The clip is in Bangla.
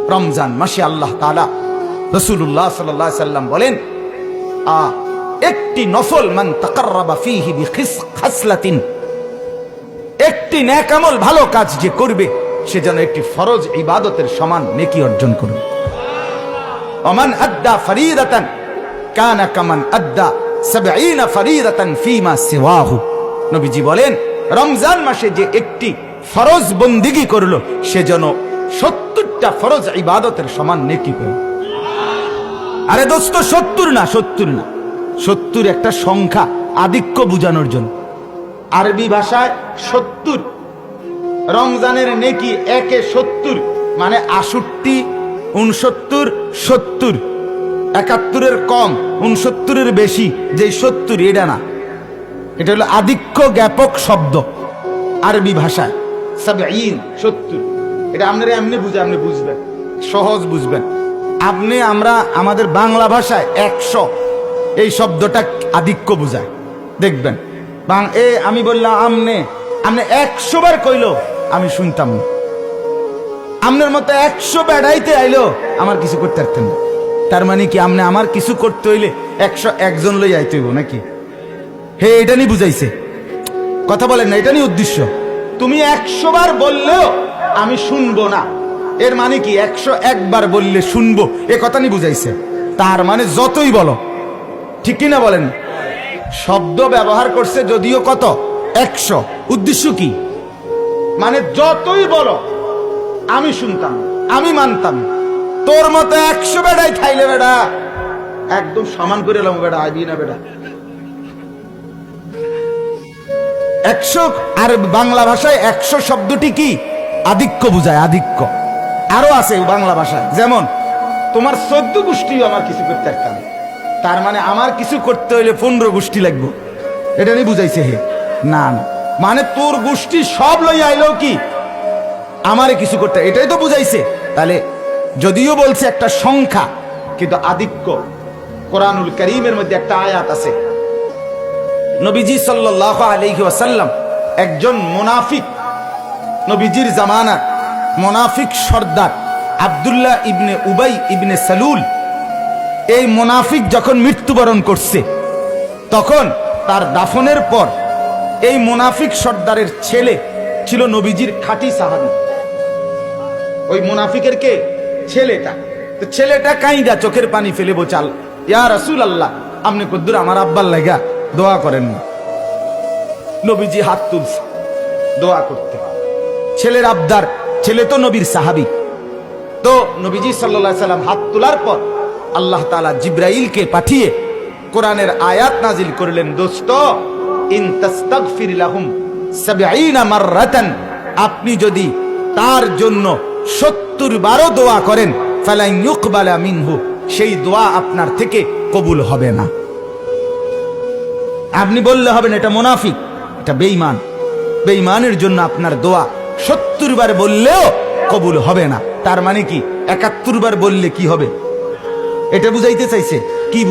রমজান মাসে আল্লাহ তালা রসুল্লাহ সাল্লাহ সাল্লাম বলেন, আ, একটি নফল মান তাকাররাবা একটি ন্যাকামল ভালো কাজ যে করবে, সে যেন একটি ফরজ ইবাদতের সমান নেকি অর্জন করবে বলেন, রমজান মাসে যে একটি ফরজ বন্দিগি করল, সে যেন সত্তরটা ফরজ ইবাদতের সমান নেকি করবে আরে দোস্ত, সত্তর না সত্তর না। সত্তর একটা সংখ্যা আধিক্য বুঝানোর জন্য। আরবি ভাষায় সত্তর, রমজানের নেকি একে সত্তর মানে আষট্টি, উনসত্তর, সত্তর। একাত্তরের কম, উনসত্তরের বেশি, যে সত্তর, এটা না। এটা হলো আধিক্য জ্ঞাপক শব্দ আরবি ভাষায়। সাবঈন, সত্তর। এটা আপনারা এমনি বুঝে, আপনি বুঝবেন। সহজ বুঝবেন। আপনি আমরা, আমাদের বাংলা ভাষায় একশো। এই শব্দটা আধিক্য বুঝায়। দেখবেন। বাং এ, আমি বললাম, আমনে। আপনি একশো বার কইলো, আমি শুনতাম না। আপনার মতো একশো বেড়াইতে আইলো, আমার কিছু করতে পারতেন না। তার মানে কি আপনি আমার কিছু করতে হইলে একশো একজন লই আইতে হইব নাকি? হে, এটা নিয়ে বুঝাইছে। কথা বলেন না, এটা নিয়ে উদ্দেশ্য। তুমি একশো বার বললেও আমি শুনব না। এর মানে কি? একশো একবার বললে শুনব। এ কথা নিয়ে বুঝাইছে। তার মানে যতই বলো। ঠিক কিনা বলেন? শব্দ ব্যবহার করছে যদিও কত? একশো। উদ্দেশ্য কি? মানে যতই বলো, আমি শুনতাম, আমি মানতাম। তোর মতো একশো বেড়াই খাইলে বেড়া। একদম সমান করে এলাম বেড়া, আইবি না বেড়া। একশো আর বাংলা ভাষায় একশো শব্দটি কি? আধিক্য বুঝায়, আধিক্য। আরও আছে বাংলা ভাষায়। যেমন, তোমার চোদ্দ গোষ্ঠী আমার কিছু করতে পারতাম তার মানে আমার কিছু করতে হইলে পনেরো গোষ্ঠী লাগবো। এটা নিয়ে বুঝাইছে হে। না না। মানে তোর গোষ্ঠী সব লই আইলো কি? আমারে কিছু করতে এটাই তো বুঝাইছে। তাহলে যদিও বলছে একটা সংখ্যা, কিন্তু আধিক্য। কোরআনুল করিমের মধ্যে একটা আয়াত আছে। নবীজি সাল্লাহ আলহি ওয়াসাল্লাম একজন মোনাফিক, নবীজির জামানা, মোনাফিক সর্দার আব্দুল্লাহ ইবনে উবাই ইবনে সালুল। এই মোনাফিক যখন মৃত্যুবরণ করছে, তখন তার দাফনের পর এই মোনাফিক সর্দারের ছেলে ছিল নবীজির খাঁটি সাহাবি। ওই মুনাফিকের কে? ছেলেটা। তো ছেলেটা কাইদা চোখের পানি ফেলে বোচাল ইয়া রাসূল আল্লাহ আপনি কদ্দুর আমার আব্বার লাগা দোয়া করেন না। নবীজি হাত তুলছে। দোয়া করতে ছেলের আবদার ছেলে তো নবীর সাহাবি। তো নবীজি সাল্লাল্লাহু সাল্লাম হাত তোলার পর আল্লাহ তাআলা জিব্রাইলকে পাঠিয়ে কোরআনের আয়াত নাজিল করলেন দোস্ত ইন তাস্তাগফির লাহুম 70 মাররাতান আপনি যদি তার জন্য সত্তর বারো দোয়া করেন মিনহু সেই দোয়া আপনার থেকে কবুল হবে না। আপনি বললে হবেন এটা মোনাফিক, এটা বেইমান বেইমানের জন্য আপনার দোয়া সত্তর বার বললেও কবুল হবে না। তার মানে কি? একাত্তর বার বললে কি হবে? এটা বুঝাইতে চাইছে। কি বুঝাই